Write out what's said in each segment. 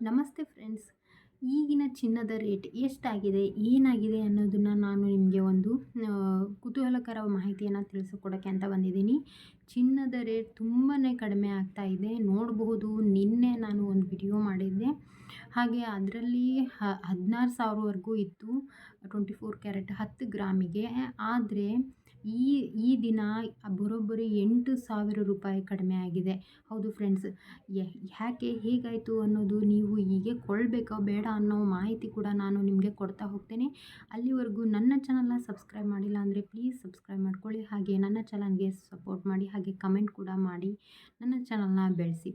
ನಮಸ್ತೆ ಫ್ರೆಂಡ್ಸ್. ಈಗಿನ ಚಿನ್ನದ ರೇಟ್ ಎಷ್ಟಾಗಿದೆ, ಏನಾಗಿದೆ ಅನ್ನೋದನ್ನು ನಾನು ನಿಮಗೆ ಒಂದು ಕುತೂಹಲಕರ ಮಾಹಿತಿಯನ್ನು ತಿಳಿಸಿಕೊಡೋಕ್ಕೆ ಅಂತ ಬಂದಿದ್ದೀನಿ. ಚಿನ್ನದ ರೇಟ್ ತುಂಬಾ ಕಡಿಮೆ ಆಗ್ತಾ ಇದೆ. ನೋಡಬಹುದು, ನಿನ್ನೆ ನಾನು ಒಂದು ವಿಡಿಯೋ ಮಾಡಿದ್ದೆ. ಹಾಗೆ ಅದರಲ್ಲಿ ಹದಿನಾರು ಸಾವಿರವರೆಗೂ ಇತ್ತು. ಟ್ವೆಂಟಿ ಫೋರ್ ಕ್ಯಾರೆಟ್ ಹತ್ತು ಗ್ರಾಮಿಗೆ. ಆದರೆ ಈ ಈ ದಿನ ಬರೋಬ್ಬರಿ ಎಂಟು ಸಾವಿರ ರೂಪಾಯಿ ಕಡಿಮೆ ಆಗಿದೆ. ಹೌದು ಫ್ರೆಂಡ್ಸ್ ಯಾಕೆ ಹೇಗಾಯಿತು ಅನ್ನೋದು ನೀವು ಹೀಗೆ ಕೊಳ್ಬೇಕೋ ಬೇಡ ಅನ್ನೋ ಮಾಹಿತಿ ಕೂಡ ನಾನು ನಿಮಗೆ ಕೊಡ್ತಾ ಹೋಗ್ತೇನೆ. ಅಲ್ಲಿವರೆಗೂ ನನ್ನ ಚಾನಲ್ನ ಸಬ್ಸ್ಕ್ರೈಬ್ ಮಾಡಿಲ್ಲ ಅಂದರೆ ಪ್ಲೀಸ್ ಸಬ್ಸ್ಕ್ರೈಬ್ ಮಾಡ್ಕೊಳ್ಳಿ. ಹಾಗೆ ನನ್ನ ಚಾನಲ್ಗೆ ಸಪೋರ್ಟ್ ಮಾಡಿ, ಹಾಗೆ ಕಮೆಂಟ್ ಕೂಡ ಮಾಡಿ ನನ್ನ ಚಾನಲ್ನ ಬೆಳೆಸಿ.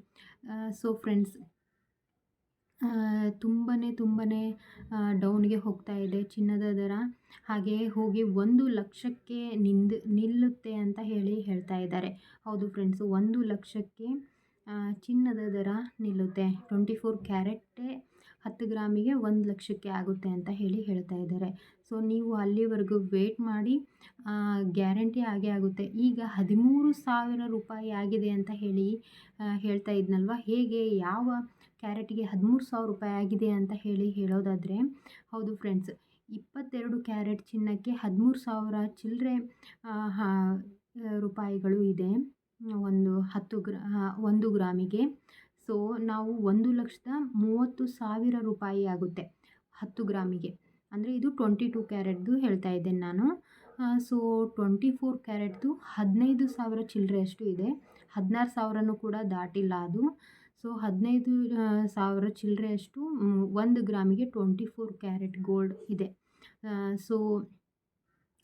ಸೊ ಫ್ರೆಂಡ್ಸ್ ತುಂಬಾ ತುಂಬಾ ಡೌನ್ಗೆ ಹೋಗ್ತಾ ಇದೆ ಚಿನ್ನದ ದರ. ಹಾಗೆ ಹೋಗಿ ಒಂದು ಲಕ್ಷಕ್ಕೆ ನಿಂದು, ನಿಲ್ಲುತ್ತೆ ಅಂತ ಹೇಳಿ ಹೇಳ್ತಾ ಇದ್ದಾರೆ. ಹೌದು ಫ್ರೆಂಡ್ಸು ಒಂದು ಲಕ್ಷಕ್ಕೆ ಚಿನ್ನದ ದರ ನಿಲ್ಲುತ್ತೆ. ಟ್ವೆಂಟಿ ಫೋರ್ ಕ್ಯಾರೆಟ್ಟೇ ಹತ್ತು ಗ್ರಾಮಿಗೆ ಒಂದು ಲಕ್ಷಕ್ಕೆ ಆಗುತ್ತೆ ಅಂತ ಹೇಳಿ ಹೇಳ್ತಾ ಇದ್ದಾರೆ. ಸೊ, ನೀವು ಅಲ್ಲಿವರೆಗೂ ವೇಟ್ ಮಾಡಿ ಗ್ಯಾರಂಟಿ ಆಗೇ ಆಗುತ್ತೆ. ಈಗ ಹದಿಮೂರು ಸಾವಿರ ರೂಪಾಯಿ ಆಗಿದೆ ಅಂತ ಹೇಳಿ ಹೇಳ್ತಾ ಇದ್ನಲ್ವ? ಹೇಗೆ, ಯಾವ ಕ್ಯಾರೆಟ್ಗೆ ಹದಿಮೂರು ಸಾವಿರ ರೂಪಾಯಿ ಆಗಿದೆ ಅಂತ ಹೇಳಿ ಹೇಳೋದಾದರೆ, ಹೌದು ಫ್ರೆಂಡ್ಸ್ ಇಪ್ಪತ್ತೆರಡು ಕ್ಯಾರೆಟ್ ಚಿನ್ನಕ್ಕೆ ಹದಿಮೂರು ಸಾವಿರ ಚಿಲ್ಲರೆ ರೂಪಾಯಿಗಳು ಇದೆ. ಒಂದು ಹತ್ತು ಗ್ರಾ ಒಂದು ಗ್ರಾಮಿಗೆ. ಸೊ, ನಾವು ಒಂದು ಲಕ್ಷದ ಮೂವತ್ತು ಸಾವಿರ ರೂಪಾಯಿ ಆಗುತ್ತೆ ಹತ್ತು ಗ್ರಾಮಿಗೆ. ಅಂದರೆ ಇದು ಟ್ವೆಂಟಿ ಟು ಕ್ಯಾರೆಟ್ದು ಹೇಳ್ತಾ ಇದ್ದೇನೆ ನಾನು. ಸೊ, ಟ್ವೆಂಟಿ ಫೋರ್ ಕ್ಯಾರೆಟ್ದು ಹದಿನೈದು ಸಾವಿರ ಚಿಲ್ಲರೆಯಷ್ಟು ಇದೆ. ಹದಿನಾರು ಸಾವಿರನೂ ಕೂಡ ದಾಟಿಲ್ಲ ಅದು. ಸೊ, ಹದಿನೈದು ಸಾವಿರ ಚಿಲ್ಲರೆಯಷ್ಟು ಒಂದು ಗ್ರಾಮಿಗೆ ಟ್ವೆಂಟಿ ಫೋರ್ ಕ್ಯಾರೆಟ್ ಗೋಲ್ಡ್ ಇದೆ. ಸೊ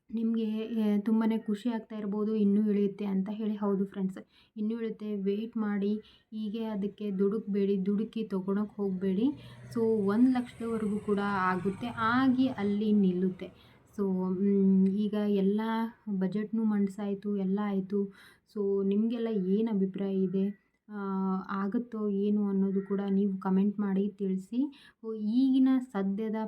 ನಿಮಗೆ ತುಂಬಾ ಖುಷಿ ಆಗ್ತಾ ಇರ್ಬೋದು, ಇನ್ನೂ ಇಳಿಯುತ್ತೆ ಅಂತ ಹೇಳಿ. ಹೌದು ಫ್ರೆಂಡ್ಸ್ ಇನ್ನೂ ಇಳಿಯುತ್ತೆ. ವೆಯ್ಟ್ ಮಾಡಿ, ಹೀಗೆ ಅದಕ್ಕೆ ದುಡುಕಬೇಡಿ, ದುಡುಕಿ ತೊಗೊಳಕ್ಕೆ ಹೋಗಬೇಡಿ. ಸೊ ಒಂದು ಲಕ್ಷದವರೆಗೂ ಕೂಡ ಆಗುತ್ತೆ. ಆಗಿ ಅಲ್ಲಿ ನಿಲ್ಲುತ್ತೆ. ಸೊ ಈಗ ಎಲ್ಲ ಬಜೆಟ್ನು ಮಂಡಿಸಾಯ್ತು, ಎಲ್ಲ ಆಯಿತು. ಸೊ ನಿಮಗೆಲ್ಲ ಏನು ಅಭಿಪ್ರಾಯ ಇದೆ? ಆಗುತ್ತೋ ಏನು ಅನ್ನೋದು ಕೂಡ ನೀವು ಕಮೆಂಟ್ ಮಾಡಿ ತಿಳಿಸಿ. ಈಗಿನ ಸದ್ಯದ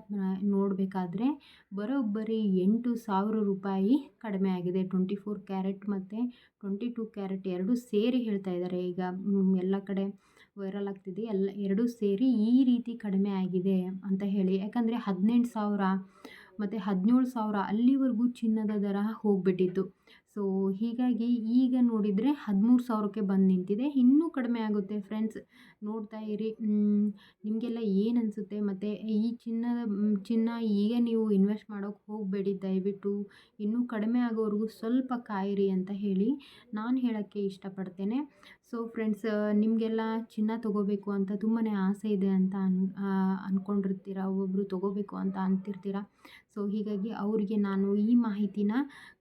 ನೋಡಬೇಕಾದ್ರೆ ಬರೋಬ್ಬರಿ ಎಂಟು ಸಾವಿರ ರೂಪಾಯಿ ಕಡಿಮೆ ಆಗಿದೆ. ಟ್ವೆಂಟಿ ಫೋರ್ ಕ್ಯಾರೆಟ್ ಮತ್ತು ಟ್ವೆಂಟಿ ಟೂ ಕ್ಯಾರೆಟ್ ಎರಡು ಸೇರಿ ಹೇಳ್ತಾ ಇದ್ದಾರೆ. ಈಗ ಎಲ್ಲ ಕಡೆ ವೈರಲ್ ಆಗ್ತಿದೆ. ಎಲ್ಲ, ಎರಡೂ ಸೇರಿ ಈ ರೀತಿ ಕಡಿಮೆ ಆಗಿದೆ ಅಂತ ಹೇಳಿ. ಯಾಕಂದರೆ ಹದಿನೆಂಟು ಸಾವಿರ ಮತ್ತು ಹದಿನೇಳು ಸಾವಿರ ಅಲ್ಲಿವರೆಗೂ ಚಿನ್ನದ ದರ ಹೋಗಿಬಿಟ್ಟಿತ್ತು. ಸೊ ಹೀಗಾಗಿ ಈಗ ನೋಡಿದರೆ ಹದಿಮೂರು ಸಾವಿರಕ್ಕೆ ಬಂದು ನಿಂತಿದೆ. ಇನ್ನೂ ಕಡಿಮೆ ಆಗುತ್ತೆ ಫ್ರೆಂಡ್ಸ್ ನೋಡ್ತಾ ಇರಿ. ನಿಮಗೆಲ್ಲ ಏನು ಅನಿಸುತ್ತೆ? ಮತ್ತು ಈ ಚಿನ್ನದ ಚಿನ್ನ ಈಗ ನೀವು ಇನ್ವೆಸ್ಟ್ ಮಾಡೋಕ್ಕೆ ಹೋಗಬೇಡಿ ದಯವಿಟ್ಟು. ಇನ್ನೂ ಕಡಿಮೆ ಆಗೋವರೆಗೂ ಸ್ವಲ್ಪ ಕಾಯಿರಿ ಅಂತ ಹೇಳಿ ನಾನು ಹೇಳೋಕ್ಕೆ ಇಷ್ಟಪಡ್ತೇನೆ. ಸೊ ಫ್ರೆಂಡ್ಸ್ ನಿಮಗೆಲ್ಲ ಚಿನ್ನ ತೊಗೋಬೇಕು ಅಂತ ತುಂಬಾ ಆಸೆ ಇದೆ ಅಂತ ಅನ್ ಅಂದ್ಕೊಂಡಿರ್ತೀರ ಒಬ್ಬೊಬ್ಬರು ತೊಗೋಬೇಕು ಅಂತ ಅಂತಿರ್ತೀರ? ಸೊ ಹೀಗಾಗಿ ಅವರಿಗೆ ನಾನು ಈ ಮಾಹಿತಿನ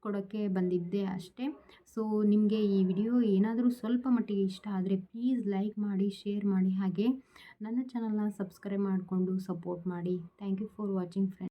ಕೊಡೋಕ್ಕೆ ಬಂದಿದ್ದೆ ಅಷ್ಟೇ. ಸೊ ನಿಮಗೆ ಈ ವಿಡಿಯೋ ಏನಾದರೂ ಸ್ವಲ್ಪ ಮಟ್ಟಿಗೆ ಇಷ್ಟ ಆದರೆ ಪ್ಲೀಸ್ ಲೈಕ್ ಮಾಡಿ ಶೇರ್ ಮಾಡಿ ಹಾಗೆ ನನ್ನ ಚಾನಲ್ನ ಸಬ್ಸ್ಕ್ರೈಬ್ ಮಾಡಿಕೊಂಡು ಸಪೋರ್ಟ್ ಮಾಡಿ. Thank you for watching friend